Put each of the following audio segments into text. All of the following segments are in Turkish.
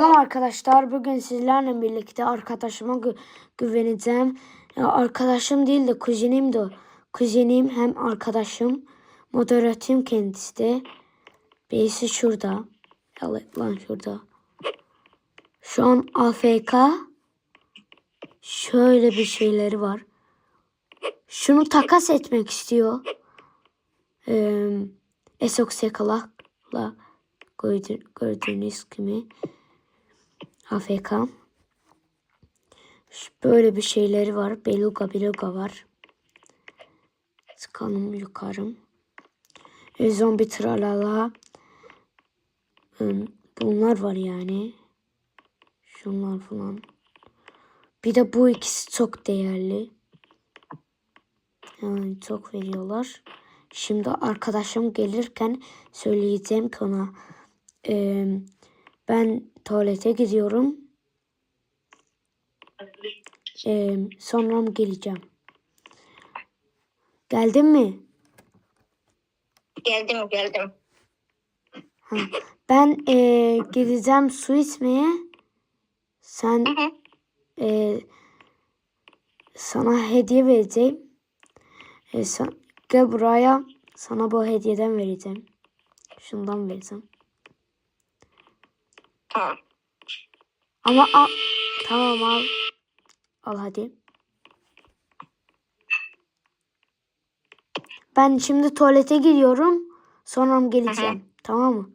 Selam arkadaşlar. Bugün sizlerle birlikte arkadaşıma gü- güveneceğim. Ya arkadaşım değil de kuzenim de. Kuzenim hem arkadaşım. Moderatörüm kendisi de. Birisi şurada. Evet lan şurada. Şu an AFK. Şöyle bir şeyleri var. Şunu takas etmek istiyor. Ee, Esok Yakalak'la gördü- gördüğünüz gibi. AFK. Böyle bir şeyleri var. Beluga beluga var. Çıkalım yukarı. E, zombi tralala. Im, Bunlar var yani. Şunlar falan. Bir de bu ikisi çok değerli. Yani çok veriyorlar. Şimdi arkadaşım gelirken söyleyeceğim ki ona. eee, ben tuvalete gidiyorum. Ee, sonra geleceğim. Geldin mi? Geldim geldim. Ha. Ben ee, gideceğim su içmeye. Sen Hı hı. ee, sana hediye vereceğim. Ee, sen, gel buraya. Sana bu hediyeden vereceğim. Şundan vereceğim. Tamam. Ama al. Tamam al. Al hadi. Ben şimdi tuvalete gidiyorum. Sonra geleceğim. Tamam mı?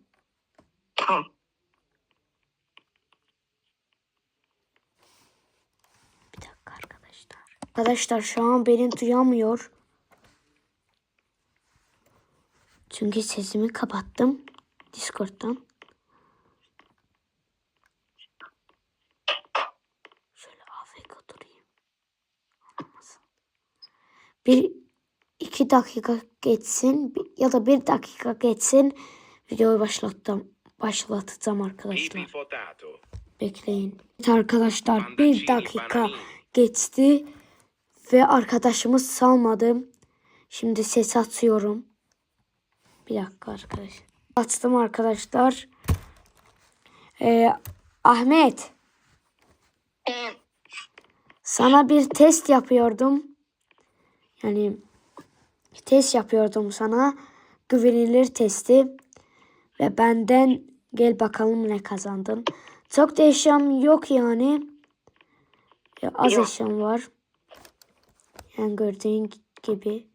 Tamam. Bir dakika arkadaşlar. Arkadaşlar şu an beni duyamıyor. Çünkü sesimi kapattım. Discord'dan. Şöyle AFK durayım. Olmasın. Bir iki dakika geçsin ya da bir dakika geçsin videoyu başlattım. Başlatacağım arkadaşlar. Potato. Bekleyin. Evet arkadaşlar bir dakika geçti ve arkadaşımız salmadı. Şimdi ses atıyorum. Bir dakika arkadaşlar. Açtım arkadaşlar. Ee, Ahmet sana bir test yapıyordum. Yani test yapıyordum sana. Güvenilir testi. Ve benden gel bakalım ne kazandın. Çok da eşyam yok yani. Ya, az Yok. eşyam var. Yani gördüğün gibi.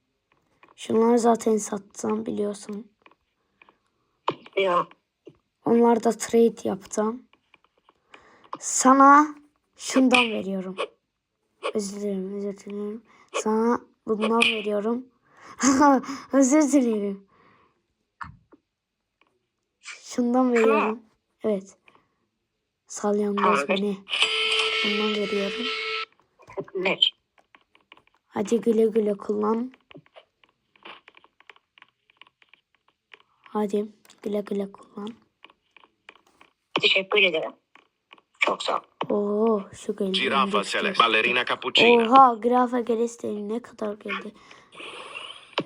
Şunları zaten satacağım biliyorsun. biliyorum. Onlar da trade yapacağım. Sana şundan veriyorum. Özür dilerim, özür dilerim. Sana bundan veriyorum. özür dilerim. Şundan veriyorum. Evet. Salyangoz ne? Bundan veriyorum. Teşekkürler. Hadi güle güle kullan. Hadi güle güle kullan. Teşekkür ederim. Çok sağ ol. Oo şu geldi. Öndeki. sele- ballerina cappuccina. Oha grafa gelesi ne kadar geldi.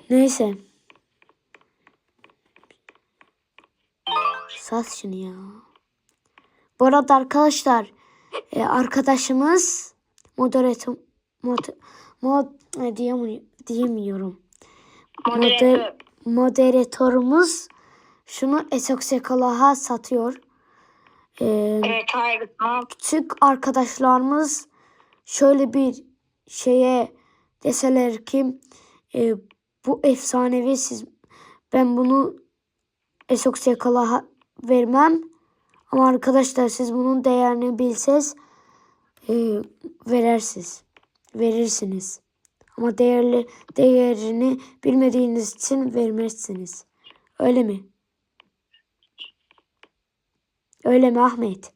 Neyse. Sat şunu ya. Bu arada arkadaşlar e, arkadaşımız moderatör mod, mod e, diyemi- diyemiyorum. Moderatör. Moder, moderatörümüz şunu Esoksekalaha satıyor. E, Evet hayır. Küçük arkadaşlarımız şöyle bir şeye deseler ki e, bu efsanevi siz ben bunu Esok Yakala'a vermem ama arkadaşlar siz bunun değerini bilseniz e, verersiniz. Verirsiniz. Ama değerli değerini bilmediğiniz için vermezsiniz. Öyle mi? Öyle mi Ahmet?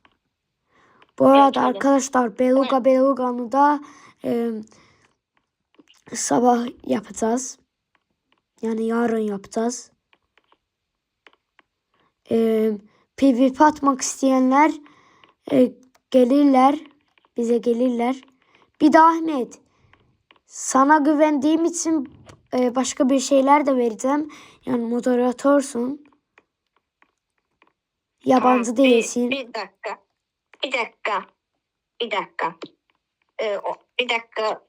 Bu arada öyle. arkadaşlar Beluga Beluga'nı da e, sabah yapacağız. Yani yarın yapacağız. E, PvP atmak isteyenler e, gelirler. Bize gelirler. Bir de Ahmet sana güvendiğim için e, başka bir şeyler de vereceğim. Yani moderatörsün. Yabancı Tamam, bir- değilsin. Bir, dakika. Bir dakika. Bir dakika. Ee, o, bir dakika.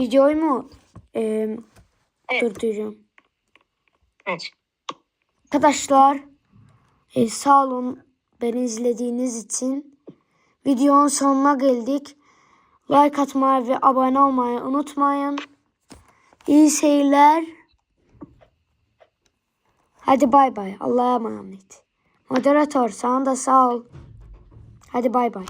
Videoyu mu e, Evet. durduruyorum? Evet. Arkadaşlar e, sağ olun beni izlediğiniz için. Videonun sonuna geldik. Like atmayı ve abone olmayı unutmayın. İyi seyirler. Hadi bay bay. Allah'a emanet. Moderatör sana da sağ ol. Hadi bay bay.